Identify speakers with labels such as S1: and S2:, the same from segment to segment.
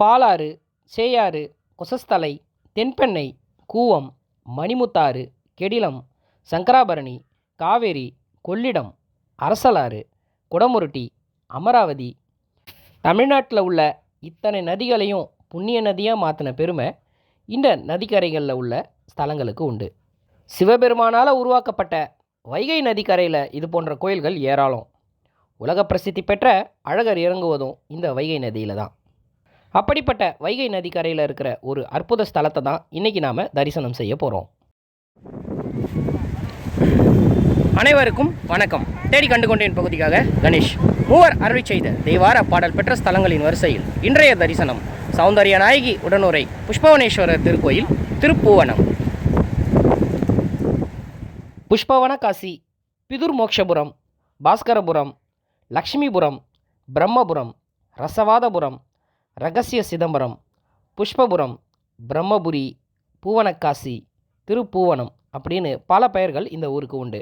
S1: பாலாறு சேயாறு கொசஸ்தலை தென்பெண்ணை கூவம் மணிமுத்தாறு கெடிலம் சங்கராபரணி காவேரி கொள்ளிடம் அரசலாறு குடமுருட்டி அமராவதி. தமிழ்நாட்டில் உள்ள இத்தனை நதிகளையும் புண்ணிய நதியாக மாற்றின பெருமை இந்த நதிக்கரைகளில் உள்ள ஸ்தலங்களுக்கு உண்டு. சிவபெருமானால் உருவாக்கப்பட்ட வைகை நதிக்கரையில் இது போன்ற கோயில்கள் ஏராளம். உலக பிரசித்தி பெற்ற அழகர் இறங்குவதும் இந்த வைகை நதியில் தான். அப்படிப்பட்ட வைகை நதிக்கரையில் இருக்கிற ஒரு அற்புத ஸ்தலத்தை தான் இன்றைக்கி நாம் தரிசனம் செய்ய போகிறோம் அனைவருக்கும் வணக்கம். தேடி கண்டு கொண்டேன் பகுதிக்காக கணேஷ். மூவர் அருளி செய்த தெய்வார பாடல் பெற்ற ஸ்தலங்களின் வரிசையில் இன்றைய தரிசனம் சௌந்தரிய நாயகி உடனுரை புஷ்பவனேஸ்வரர் திருக்கோயில் திருப்பூவனம். புஷ்பவன காசி பிதுர் மோக்ஷபுரம் பாஸ்கரபுரம் லக்ஷ்மிபுரம் பிரம்மபுரம் ரசவாதபுரம் ரகசிய சிதம்பரம் புஷ்பபுரம் பிரம்மபுரி பூவனக்காசி திருப்பூவனம் அப்படின்னு பல பெயர்கள் இந்த ஊருக்கு உண்டு.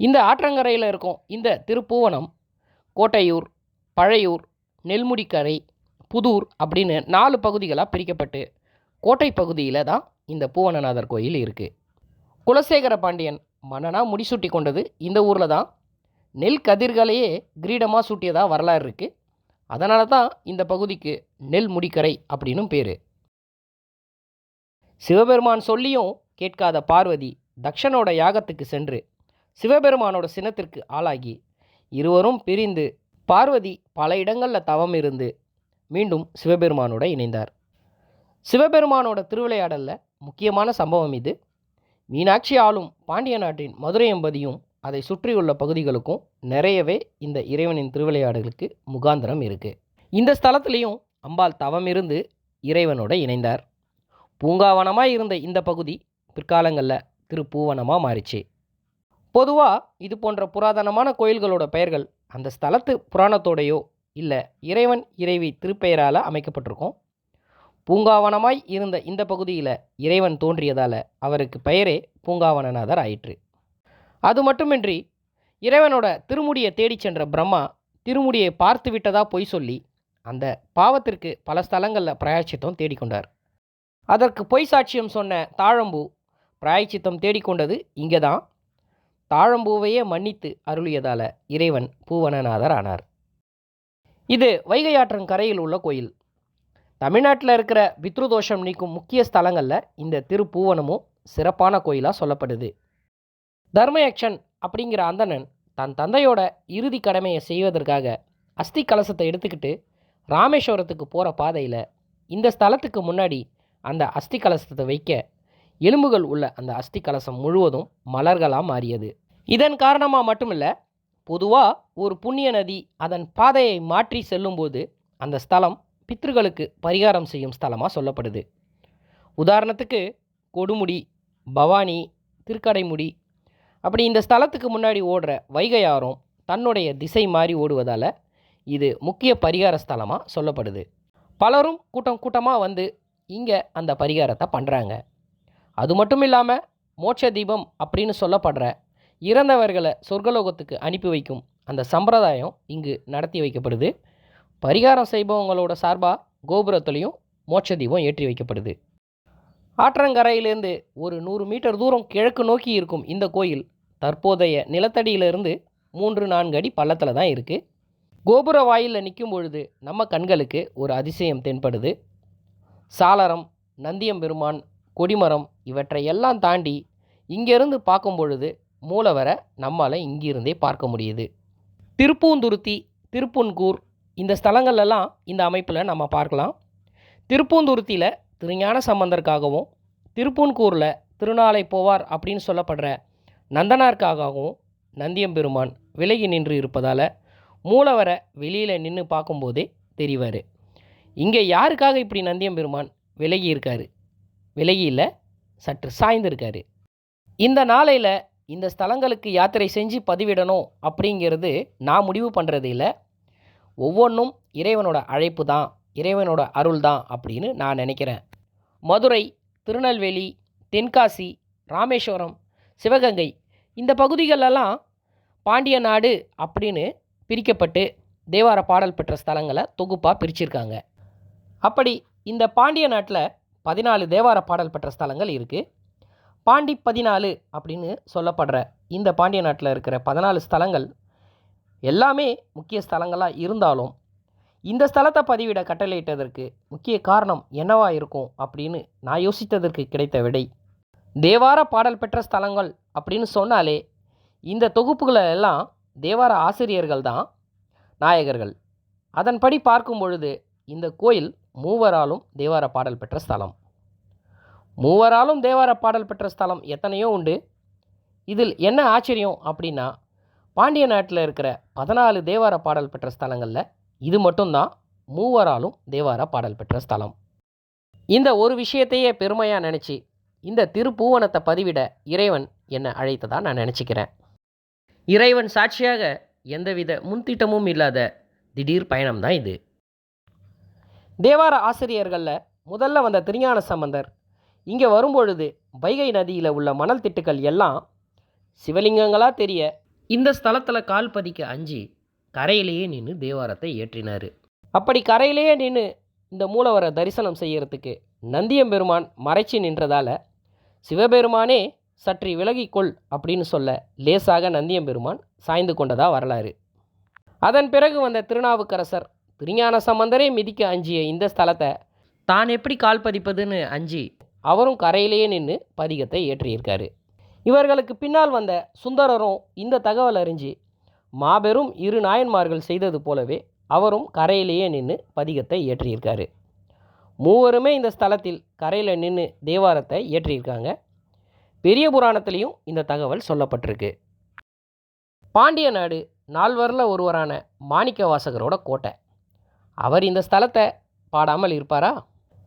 S1: இந்த ஆற்றங்கரையில் இருக்கும் இந்த திருப்பூவனம் கோட்டையூர் பழையூர் நெல்முடிக்கரை புதூர் அப்படின்னு நாலு பகுதிகளாக பிரிக்கப்பட்டு கோட்டை பகுதியில் தான் இந்த பூவனநாதர் கோயில் இருக்குது குலசேகர பாண்டியன் மன்னனாக முடிசூட்டி கொண்டது இந்த ஊரில் தான். நெல் கதிர்களையே கிரீடமாக சூட்டியதாக வரலாறு இருக்குது அதனால தான் இந்த பகுதிக்கு நெல் முடிக்கரை அப்படின்னும் பேர். சிவபெருமான் சொல்லியும் கேட்காத பார்வதி தக்ஷனோட யாகத்துக்கு சென்று சிவபெருமானோட சினத்திற்கு ஆளாகி இருவரும் பிரிந்து பார்வதி பல இடங்களில் தவம் இருந்து மீண்டும் சிவபெருமானோட இணைந்தார். சிவபெருமானோட திருவிளையாடலில் முக்கியமான சம்பவம் இது. மீனாட்சி ஆளும் பாண்டிய நாட்டின் மதுரை எம்பதியும் அதை சுற்றியுள்ள பகுதிகளுக்கும் நிறையவே இந்த இறைவனின் திருவிளையாடுகளுக்கு முகாந்திரம் இருக்குது இந்த ஸ்தலத்திலையும் அம்பாள் தவம் இருந்து இறைவனோட இணைந்தார். பூங்காவனமாக இருந்த இந்த பகுதி பிற்காலங்களில் திருப்பூவனமாக மாறிச்சு. பொதுவாக இது போன்ற புராதனமான கோயில்களோட பெயர்கள் அந்த ஸ்தலத்து புராணத்தோடையோ இல்லை இறைவன் இறைவி திருப்பெயரால் அமைக்கப்பட்டிருக்கும். பூங்காவனமாய் இருந்த இந்த பகுதியில் இறைவன் தோன்றியதால் அவருக்கு பெயரே பூங்காவனநாதர் ஆயிற்று. அது மட்டுமின்றி இறைவனோட திருமுடியை தேடிச் சென்ற பிரம்மா திருமுடியை பார்த்து விட்டதா பொய் சொல்லி அந்த பாவத்திற்கு பல ஸ்தலங்களில் பிராயச்சித்தம் தேடிக்கொண்டார் அதற்கு பொய் சாட்சியம் சொன்ன தாழம்பூ பிராயச்சித்தம் தேடிக்கொண்டது இங்கே தான் தாழம்பூவையே மன்னித்து அருளியதால் இறைவன் பூவனநாதர் ஆனார். இது வைகை ஆற்றன் கரையில் உள்ள கோயில். தமிழ்நாட்டில் இருக்கிற பித்ருதோஷம் நீக்கும் முக்கிய ஸ்தலங்களில் இந்த திருப்பூவனமும் சிறப்பான கோயிலாக சொல்லப்படுது. தர்மயக்ஷன் அப்படிங்கிற அந்தணன் தன் தந்தையோட இறுதி கடமையை செய்வதற்காக அஸ்தி கலசத்தை எடுத்துக்கிட்டு ராமேஸ்வரத்துக்கு போகிற பாதையில் இந்த ஸ்தலத்துக்கு முன்னாடி அந்த அஸ்தி கலசத்தை வைக்க எலும்புகள் உள்ள அந்த அஸ்தி கலசம் முழுவதும் மலர்களாக மாறியது. இதன் காரணமாக மட்டுமில்ல பொதுவாக ஒரு புண்ணிய நதி அதன் பாதையை மாற்றி செல்லும்போது அந்த ஸ்தலம் பித்ருகளுக்கு பரிகாரம் செய்யும் ஸ்தலமாக சொல்லப்படுது. உதாரணத்துக்கு கொடுமுடி பவானி திருக்கடைமுடி அப்படி இந்த ஸ்தலத்துக்கு முன்னாடி ஓடுற வைகை ஆறும் தன்னுடைய திசை மாறி ஓடுவதால் இது முக்கிய பரிகார ஸ்தலமாக சொல்லப்படுது. பலரும் கூட்டம் கூட்டமாக வந்து இங்கே அந்த பரிகாரத்தை பண்ணுறாங்க அது மட்டும் இல்லாமல் மோட்ச தீபம் அப்படின்னு சொல்லப்படுற இறந்தவர்களை சொர்க்கலோகத்துக்கு அனுப்பி வைக்கும் அந்த சம்பிரதாயம் இங்கு நடத்தி வைக்கப்படுது. பரிகாரம் செய்பவங்களோட சார்பாக கோபுரத்துலேயும் மோட்ச தீபம் ஏற்றி வைக்கப்படுது. ஆற்றங்கரையிலேருந்து ஒரு நூறு மீட்டர் தூரம் கிழக்கு நோக்கி இருக்கும் இந்த கோயில் தற்போதைய நிலத்தடியிலிருந்து மூன்று நான்கு அடி பள்ளத்தில் தான் இருக்குது கோபுர வாயிலில் நிற்கும் பொழுது நம்ம கண்களுக்கு ஒரு அதிசயம் தென்படுது. சாளரம் நந்தியம்பெருமான் கொடிமரம் இவற்றையெல்லாம் தாண்டி இங்கேருந்து பார்க்கும் பொழுது மூலவரை நம்மால் இங்கிருந்தே பார்க்க முடியுது. திருப்பூந்துருத்தி திருப்புன்கூர் இந்த ஸ்தலங்கள்லாம் இந்த அமைப்பில் நம்ம பார்க்கலாம். திருப்பூந்துருத்தியில் திருஞான சம்பந்தருக்காகவும் திருப்பூன்கூரில் திருநாளை போவார் அப்படின்னு சொல்லப்படுற நந்தனாருக்காகவும் நந்தியம்பெருமான் விலகி நின்று இருப்பதால் மூலவரை வெளியில் நின்று பார்க்கும்போதே தெரிவார். இங்கே யாருக்காக இப்படி நந்தியம்பெருமான் விலகி இருக்காரு? விலகியில் சற்று சாய்ந்திருக்காரு. இந்த நாளையில் இந்த ஸ்தலங்களுக்கு யாத்திரை செஞ்சு பதிவிடணும் அப்படிங்கிறது நான் முடிவு பண்ணுறது இல்லை. ஒவ்வொன்றும் இறைவனோட அழைப்பு தான் இறைவனோட அருள் தான் அப்படின்னு நான் நினைக்கிறேன். மதுரை திருநெல்வேலி தென்காசி ராமேஸ்வரம் சிவகங்கை இந்த பகுதிகளெல்லாம் பாண்டிய நாடு அப்படின்னு பிரிக்கப்பட்டு தேவார பாடல் பெற்ற ஸ்தலங்களை தொகுப்பாக பிரிச்சிருக்காங்க. அப்படி இந்த பாண்டிய நாட்டில் பதினாலு தேவார பாடல் பெற்ற ஸ்தலங்கள் இருக்குது பாண்டி பதினாலு அப்படின்னு சொல்லப்படுற இந்த பாண்டிய நாட்டில் இருக்கிற பதினாலு ஸ்தலங்கள் எல்லாமே முக்கிய ஸ்தலங்களாக இருந்தாலும் இந்த ஸ்தலத்தை பதிவிட கட்டளையிட்டதற்கு முக்கிய காரணம் என்னவாக இருக்கும் அப்படின்னு நான் யோசித்ததற்கு கிடைத்த விடை தேவார பாடல் பெற்ற ஸ்தலங்கள் அப்படின்னு சொன்னாலே இந்த தொகுப்புகளை எல்லாம் தேவார ஆசிரியர்கள் தான் நாயகர்கள். அதன்படி பார்க்கும் பொழுது இந்த கோயில் மூவராலும் தேவார பாடல் பெற்ற ஸ்தலம். மூவராலும் தேவார பாடல் பெற்ற ஸ்தலம் எத்தனையோ உண்டு. இதில் என்ன ஆச்சரியம் அப்படின்னா பாண்டிய நாட்டில் இருக்கிற பதினாலு தேவார பாடல் பெற்ற ஸ்தலங்களில் இது மட்டும்தான் மூவராலும் தேவார பாடல் பெற்ற ஸ்தலம். இந்த ஒரு விஷயத்தையே பெருமையாக நினச்சி இந்த திருப்பூவனத்தை பதிவிட இறைவன் என்னை அழைத்ததாக நான் நினச்சிக்கிறேன். இறைவன் சாட்சியாக எந்தவித முன்திட்டமும் இல்லாத திடீர் பயணம்தான் இது. தேவார ஆசிரியர்களில் முதல்ல வந்த திருஞான சம்பந்தர் இங்கே வரும்பொழுது வைகை நதியில் உள்ள மணல் திட்டுக்கள் எல்லாம் சிவலிங்கங்களாக தெரிய இந்த ஸ்தலத்தில் கால் பதிக்க அஞ்சி கரையிலேயே நின்று தேவாரத்தை ஏற்றினார். அப்படி கரையிலேயே நின்று இந்த மூலவரை தரிசனம் செய்யறதுக்கு நந்தியம்பெருமான் மறைச்சி நின்றதால் சிவபெருமானே சற்று விலகிக்கொள் அப்படின்னு சொல்ல லேசாக நந்தியம்பெருமான் சாய்ந்து கொண்டதா வரலாறு. அதன் பிறகு வந்த திருநாவுக்கரசர் திருஞான சம்பந்தரே மிதிக்க அஞ்சிய இந்த ஸ்தலத்தை தான் எப்படி கால் பதிப்பதுன்னு அஞ்சி அவரும் கரையிலேயே நின்று பதிகத்தை ஏற்றியிருக்காரு இவர்களுக்கு பின்னால் வந்த சுந்தரரும் இந்த தகவல் அறிஞ்சு மாபெரும் இரு நாயன்மார்கள் செய்தது போலவே அவரும் கரையிலேயே நின்று பதிகத்தை ஏற்றியிருக்காரு மூவருமே இந்த ஸ்தலத்தில் கரையில் நின்று தேவாரத்தை ஏற்றியிருக்காங்க. பெரிய புராணத்திலையும் இந்த தகவல் சொல்லப்பட்டிருக்கு. பாண்டிய நாடு நால்வரில் ஒருவரான மாணிக்க வாசகரோட கோட்டை. அவர் இந்த ஸ்தலத்தை பாடாமல் இருப்பாரா?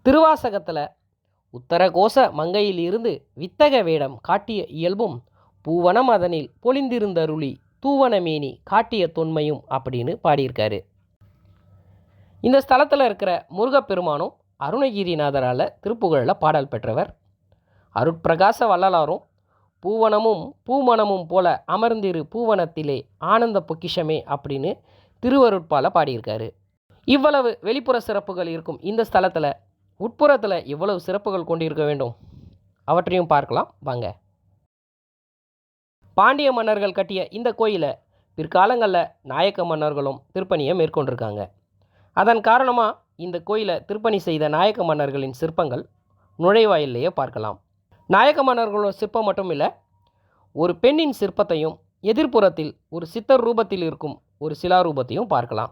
S1: திருவாசகத்தில் உத்தரகோச மங்கையில் இருந்து வித்தக வேடம் காட்டிய இயல்பும் பூவனம் அதனில் பொலிந்திருந்தருளி தூவனமேனி காட்டிய தொன்மையும் அப்படின்னு பாடியிருக்காரு. இந்த ஸ்தலத்தில் இருக்கிற முருகப்பெருமானும் அருணகிரிநாதரால் திருப்புகழில் பாடல் பெற்றவர். அருட்பிரகாச வள்ளலாரும் பூவனமும் பூமணமும் போல அமர்ந்திரு பூவனத்திலே ஆனந்த பொக்கிஷமே அப்படின்னு திருவருட்பால பாடியிருக்காரு. இவ்வளவு வெளிப்புற சிறப்புகள் இருக்கும் இந்த ஸ்தலத்தில் உட்புறத்தில் இவ்வளவு சிறப்புகள் கொண்டிருக்க வேண்டும்? அவற்றையும் பார்க்கலாம். வாங்க. பாண்டிய மன்னர்கள் கட்டிய இந்த கோயிலை பிற்காலங்களில் நாயக்க மன்னர்களும் திருப்பணியை மேற்கொண்டிருக்காங்க. அதன் காரணமாக இந்த கோயிலை திருப்பணி செய்த நாயக்க மன்னர்களின் சிற்பங்கள் நுழைவாயிலேயே பார்க்கலாம். நாயக்க மன்னர்களோட சிற்பம் மட்டும் இல்லை ஒரு பெண்ணின் சிற்பத்தையும் எதிர்ப்புறத்தில் ஒரு சித்தர் ரூபத்தில் இருக்கும் ஒரு சிலாரூபத்தையும் பார்க்கலாம்.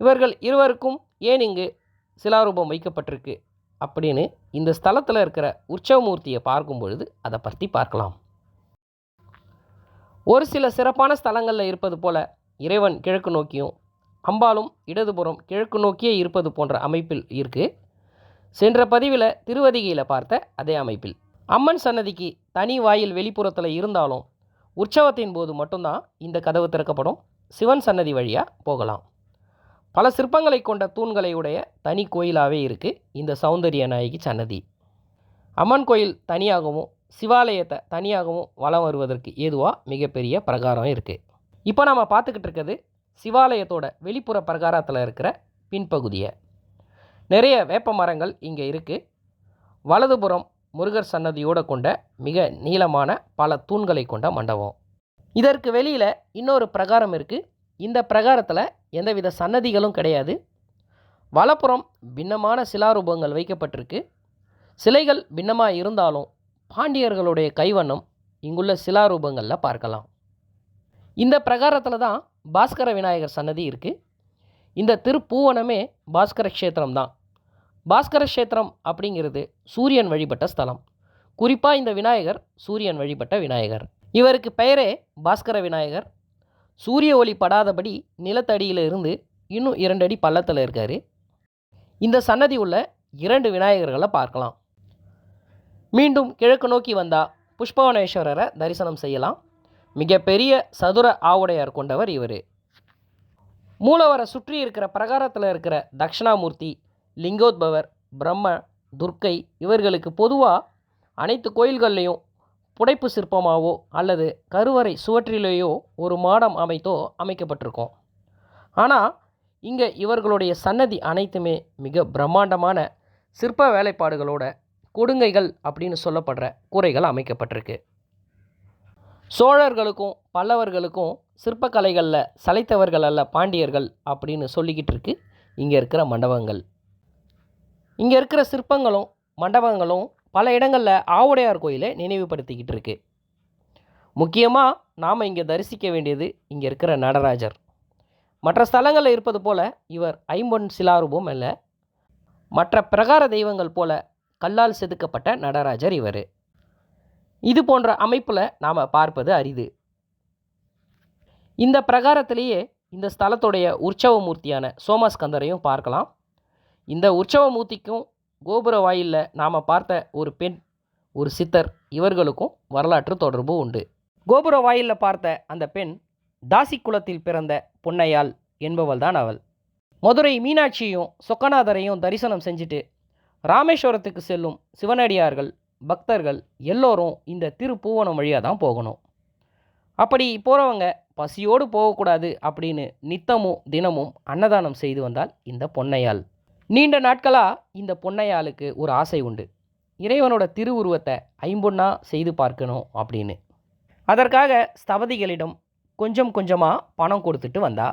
S1: இவர்கள் இருவருக்கும் ஏன் இங்கு சிலாரூபம் வைக்கப்பட்டிருக்கு அப்படின்னு இந்த ஸ்தலத்தில் இருக்கிற உற்சவமூர்த்தியை பார்க்கும் பொழுது அதை பற்றி பார்க்கலாம். ஒரு சில சிறப்பான ஸ்தலங்களில் இருப்பது போல இறைவன் கிழக்கு நோக்கியும் அம்பாலும் இடதுபுறம் கிழக்கு நோக்கியே இருப்பது போன்ற அமைப்பில் இருக்குது சென்ற பதிவில் திருவதிகையில் பார்த்த அதே அமைப்பில். அம்மன் சன்னதிக்கு தனி வாயில் வெளிப்புறத்தில் இருந்தாலும் உற்சவத்தின் போது மட்டும்தான் இந்த கதவு திறக்கப்படும். சிவன் சன்னதி வழியாக போகலாம். பல சிற்பங்களை கொண்ட தூண்களை உடைய தனி கோயிலாகவே இருக்குது இந்த சௌந்தரிய நாயகி சன்னதி. அம்மன் கோயில் தனியாகவும் சிவாலயத்தை தனியாகவும் வலம் வருவதற்கு ஏதுவாக மிகப்பெரிய பிரகாரம் இருக்குது இப்போ நம்ம பார்த்துக்கிட்டு இருக்கிறது சிவாலயத்தோட வெளிப்புற பிரகாரத்தில் இருக்கிற பின்பகுதியை. நிறைய வேப்ப மரங்கள் இங்கே இருக்குது வலதுபுறம் முருகர் சன்னதியோடு கொண்ட மிக நீளமான பல தூண்களை கொண்ட மண்டபம். இதற்கு வெளியில் இன்னொரு பிரகாரம் இருக்குது இந்த பிரகாரத்தில் எந்தவித சன்னதிகளும் கிடையாது. வலப்புறம் பின்னமான சிலாரூபங்கள் வைக்கப்பட்டிருக்கு. சிலைகள் பின்னமாக இருந்தாலும் பாண்டியர்களுடைய கைவண்ணம் இங்குள்ள சிலாரூபங்களில் பார்க்கலாம். இந்த பிரகாரத்தில் தான் பாஸ்கர விநாயகர் சன்னதி இருக்குது இந்த திருப்பூவனமே பாஸ்கர க்ஷேத்திரம் தான். பாஸ்கர க்ஷேத்திரம் அப்படிங்கிறது சூரியன் வழிபட்ட ஸ்தலம். குறிப்பாக இந்த விநாயகர் சூரியன் வழிபட்ட விநாயகர். இவருக்கு பெயரே பாஸ்கர விநாயகர். சூரிய ஒளி படாதபடி நிலத்தடியில் இருந்து இன்னும் இரண்டு அடி பள்ளத்தில் இருக்கார். இந்த சன்னதி உள்ள இரண்டு விநாயகர்களை பார்க்கலாம். மீண்டும் கிழக்கு நோக்கி வந்தால் புஷ்பவனேஸ்வரரை தரிசனம் செய்யலாம். மிகப்பெரிய சதுர ஆவுடையார் கொண்டவர் இவர். மூலவரை சுற்றி இருக்கிற பிரகாரத்தில் இருக்கிற தக்ஷணாமூர்த்தி லிங்கோத்பவர் பிரம்ம துர்க்கை இவர்களுக்கு பொதுவாக அனைத்து கோயில்கள்லேயும் புடைப்பு சிற்பமாவோ அல்லது கருவறை சுவற்றிலேயோ ஒரு மாடம் அமைத்தோ அமைக்கப்பட்டிருக்கும். ஆனால் இங்கே இவர்களுடைய சன்னதி அனைத்துமே மிக பிரம்மாண்டமான சிற்ப வேலைப்பாடுகளோட கொடுங்கைகள் அப்படின்னு சொல்லப்படுற கூரைகள் அமைக்கப்பட்டிருக்கு. சோழர்களுக்கும் பல்லவர்களுக்கும் சிற்பக்கலைகளில் சளைத்தவர்கள் அல்ல பாண்டியர்கள் அப்படின்னு சொல்லிக்கிட்டு இருக்கு. இங்கே இருக்கிற மண்டபங்கள். இங்கே இருக்கிற சிற்பங்களும் மண்டபங்களும் பல இடங்களில் ஆவுடையார் கோயிலை நினைவுபடுத்திக்கிட்டு இருக்கு. முக்கியமாக நாம் இங்கே தரிசிக்க வேண்டியது இங்கே இருக்கிற நடராஜர். மற்ற ஸ்தலங்களில் இருப்பது போல இவர் ஐம்பொன் சிலாரூபம் அல்ல. மற்ற பிரகார தெய்வங்கள் போல கல்லால் செதுக்கப்பட்ட நடராஜர் இவர். இது போன்ற அமைப்பில் நாம் பார்ப்பது அரிது. இந்த பிரகாரத்திலேயே இந்த ஸ்தலத்துடைய உற்சவ மூர்த்தியான சோமஸ்கந்தரையும் பார்க்கலாம். இந்த உற்சவ மூர்த்திக்கும் கோபுர வாயிலில் நாம் பார்த்த ஒரு பெண் ஒரு சித்தர் இவர்களுக்கும் வரலாற்று தொடர்பு உண்டு. கோபுர வாயிலில் பார்த்த அந்த பெண் தாசி குலத்தில் பிறந்த பொன்னையாள் என்பவள்தான் அவள். மதுரை மீனாட்சியும் சொக்கநாதரையும் தரிசனம் செஞ்சுட்டு ராமேஸ்வரத்துக்கு செல்லும் சிவனடியார்கள் பக்தர்கள் எல்லோரும் இந்த திருப்பூவனம் வழியாக தான் போகணும். அப்படி போகிறவங்க பசியோடு போகக்கூடாது அப்படின்னு நித்தமும் தினமும் அன்னதானம் செய்து வந்தால் இந்த பொன்னையாள். நீண்ட நாட்களாக இந்த பொன்னையாளுக்கு ஒரு ஆசை உண்டு. இறைவனோட திருவுருவத்தை ஐம்பொன்னா செய்து பார்க்கணும் அப்படின்னு. அதற்காக ஸ்தபதிகளிடம் கொஞ்சம் கொஞ்சமாக பணம் கொடுத்துட்டு வந்தா.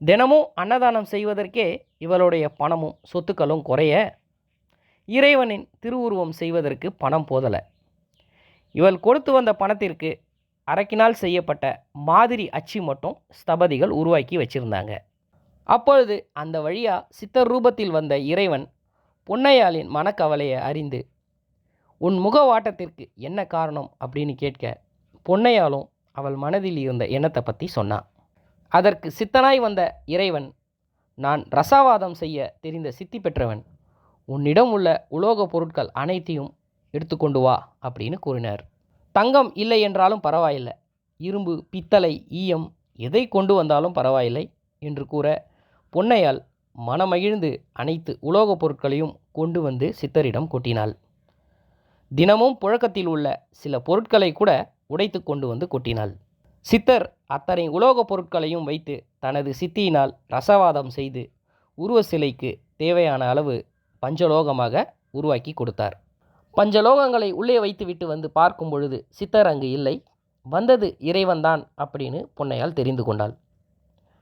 S1: தினமும் அன்னதானம் செய்வதற்கே இவளுடைய பணமும் சொத்துக்களும் குறைய இறைவனின் திருவுருவம் செய்வதற்கு பணம் போதலை. இவள் கொடுத்து வந்த பணத்திற்கு அரக்கினால் செய்யப்பட்ட மாதிரி அச்சு மட்டும் ஸ்தபதிகள் உருவாக்கி வச்சிருந்தாங்க. அப்பொழுது அந்த வழியாக சித்தர் ரூபத்தில் வந்த இறைவன் பொன்னையாளின் மனக்கவலையை அறிந்து உன் முகவாட்டத்திற்கு என்ன காரணம்? அப்படின்னு கேட்க பொன்னையாலும் அவள் மனதில் இருந்த எண்ணத்தை பற்றி சொன்னான். அதற்கு சித்தனாய் வந்த இறைவன் நான் ரசாவாதம் செய்ய தெரிந்த சித்தி பெற்றவன். உன்னிடம் உள்ள உலோகப் பொருட்கள் அனைத்தையும் எடுத்துக்கொண்டு வா அப்படின்னு கூறினார். தங்கம் இல்லை என்றாலும் பரவாயில்லை. இரும்பு பித்தளை ஈயம் எதை கொண்டு வந்தாலும் பரவாயில்லை என்று கூற பொன்னையால் மனமகிழ்ந்து அனைத்து உலோகப் பொருட்களையும் கொண்டு வந்து சித்தரிடம் கொட்டினாள். தினமும் புழக்கத்தில் உள்ள சில பொருட்களை கூட உடைத்து கொண்டு வந்து கொட்டினாள். சித்தர் அத்தனை உலோகப் பொருட்களையும் வைத்து தனது சித்தியினால் ரசவாதம் செய்து உருவ சிலைக்கு தேவையான அளவு பஞ்சலோகமாக உருவாக்கி கொடுத்தார். பஞ்சலோகங்களை உள்ளே வைத்துவிட்டு வந்து பார்க்கும் பொழுது சித்தர் அங்கு இல்லை வந்தது இறைவன்தான் அப்படின்னு பொன்னையால் தெரிந்து கொண்டாள்.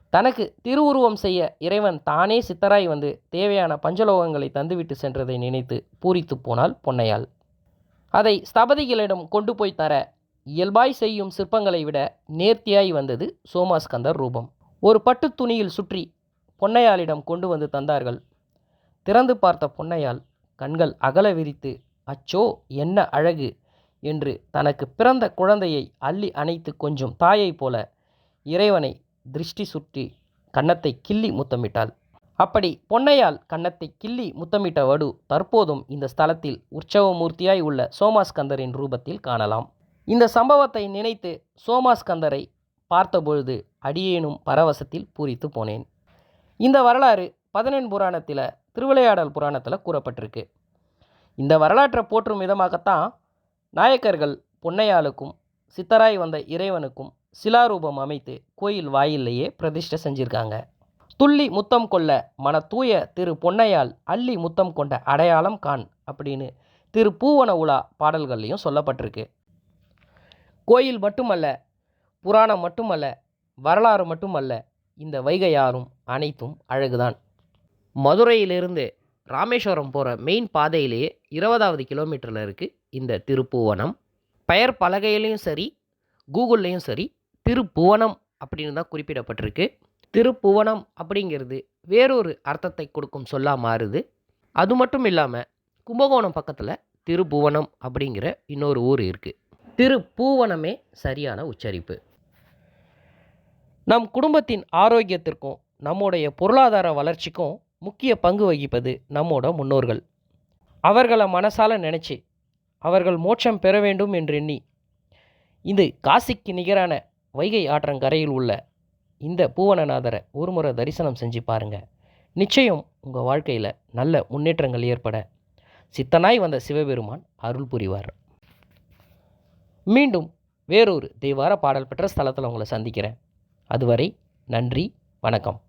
S1: தனக்கு திருவுருவம் செய்ய இறைவன் தானே சித்தராய் வந்து தேவையான பஞ்சலோகங்களை தந்துவிட்டு சென்றதை நினைத்து பூரித்து போனாள் பொன்னையாள். அதை ஸ்தபதிகளிடம் கொண்டு போய் தர இயல்பாய் செய்யும் சிற்பங்களை விட நேர்த்தியாய் வந்தது சோமாஸ்கந்தர் ரூபம். ஒரு பட்டுத் துணியில் சுற்றி பொன்னையாளிடம் கொண்டு வந்து தந்தார்கள் திறந்து பார்த்த பொன்னையாள் கண்கள் அகல விரித்து அச்சோ என்ன அழகு! என்று தனக்கு பிறந்த குழந்தையை அள்ளி அணைத்து கொஞ்சம் தாயைப் போல இறைவனை திருஷ்டி சுற்றி கன்னத்தை கிள்ளி முத்தமிட்டாள். அப்படி பொன்னையால் கன்னத்தை கிள்ளி முத்தமிட்ட வடு தற்போதும் இந்த ஸ்தலத்தில் உற்சவமூர்த்தியாய் உள்ள சோமாஸ்கந்தரின் ரூபத்தில் காணலாம். இந்த சம்பவத்தை நினைத்து சோமாஸ்கந்தரை பார்த்தபொழுது அடியேனும் பரவசத்தில் பூரித்து போனேன். இந்த வரலாறு பதினெண் புராணத்தில் திருவிளையாடல் புராணத்தில் கூறப்பட்டிருக்கு. இந்த வரலாற்றை போற்றும் விதமாகத்தான் நாயக்கர்கள் பொன்னையாளுக்கும் சித்தராய் வந்த இறைவனுக்கும் சிலாரூபம் அமைத்து கோயில் வாயிலேயே பிரதிஷ்டை செஞ்சிருக்காங்க. துள்ளி முத்தம் கொள்ள மன தூய திரு பொன்னையால் அள்ளி முத்தம் கொண்ட அடையாளம் காண் அப்படின்னு திரு பூவன உலா பாடல்கள்லையும் சொல்லப்பட்டிருக்கு. கோயில் மட்டுமல்ல புராணம் மட்டுமல்ல வரலாறு மட்டுமல்ல இந்த வைகையாறும் அனைத்தும் அழகுதான். மதுரையிலிருந்து ராமேஸ்வரம் போகிற மெயின் பாதையிலேயே இருபதாவது கிலோமீட்டரில் இருக்குது இந்த திருப்புவனம். பெயர் பலகையிலையும் சரி கூகுள்லேயும் சரி திருப்புவனம் அப்படின்னு தான் குறிப்பிடப்பட்டிருக்கு. திருப்புவனம் அப்படிங்கிறது வேறொரு அர்த்தத்தை கொடுக்கும் சொல்லாக மாறுது. அது மட்டும் இல்லாமல் கும்பகோணம் பக்கத்தில் திருப்புவனம் அப்படிங்கிற இன்னொரு ஊர் இருக்குது திருப்பூவனமே சரியான உச்சரிப்பு. நம் குடும்பத்தின் ஆரோக்கியத்திற்கும் நம்முடைய பொருளாதார வளர்ச்சிக்கும் முக்கிய பங்கு வகிப்பது நம்மோட முன்னோர்கள். அவர்களை மனசால நினச்சி அவர்கள் மோட்சம் பெற வேண்டும் என்று எண்ணி இது காசிக்கு நிகரான வைகை ஆற்றங்கரையில் உள்ள இந்த பூவனநாதரை ஒரு முறை தரிசனம் செஞ்சு பாருங்கள் நிச்சயம் உங்கள் வாழ்க்கையில் நல்ல முன்னேற்றங்கள் ஏற்பட சித்தனாய் வந்த சிவபெருமான் அருள் புரிவார். மீண்டும் வேறொரு தெய்வார பாடல் பெற்ற ஸ்தலத்தில் உங்களை சந்திக்கிறேன். அதுவரை நன்றி வணக்கம்.